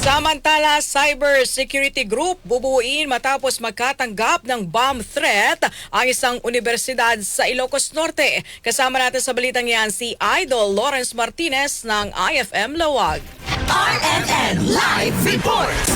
Samantala, Cyber Security Group bubuuin matapos magkatanggap ng bomb threat ang isang universidad sa Ilocos Norte. Kasama natin sa balitang yan si Idol Lawrence Martinez ng IFM Lawag. RMN Live Report.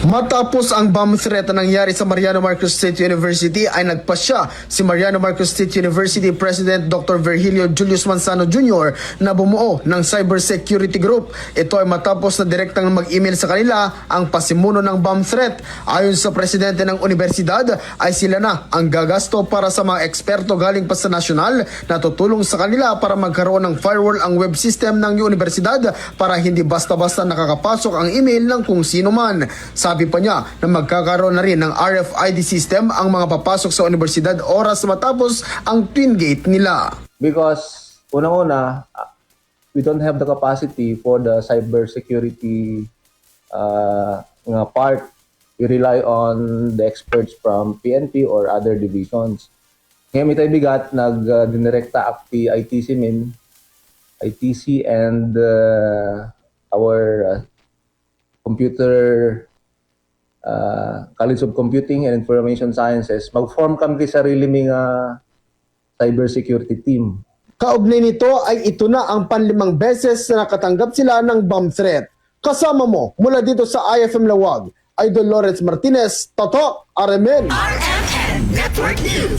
Matapos ang bomb threat na nangyari sa Mariano Marcos State University ay nagpasya si Mariano Marcos State University President Dr. Virgilio Julius Manzano Jr. na bumuo ng Cyber Security Group. Ito ay matapos na direktang mag-email sa kanila ang pasimuno ng bomb threat. Ayon sa presidente ng universidad ay sila na ang gagasto para sa mga eksperto galing pa sa nasyonal na tutulong sa kanila para magkaroon ng firewall ang web system ng universidad para hindi basta-basta nakakapasok ang email ng kung sino man. Sabi pa niya na magkakaroon na rin ng RFID system ang mga papasok sa universidad oras matapos ang twin gate nila. because unang-una we don't have the capacity for the cyber security uh, nga part we rely on the experts from PNP or other divisions ngayon may tayo bigat nag uh, akti ITC min ITC and uh, our uh, computer uh, College of Computing and Information Sciences mag-form kami sarili mga cybersecurity team Kaugnay nito ay ito na ang panlimang beses na nakatanggap sila ng bomb threat. Kasama mo mula dito sa IFM Lawag, Idol Lawrence Martinez, Toto, RMN. RMN Network News.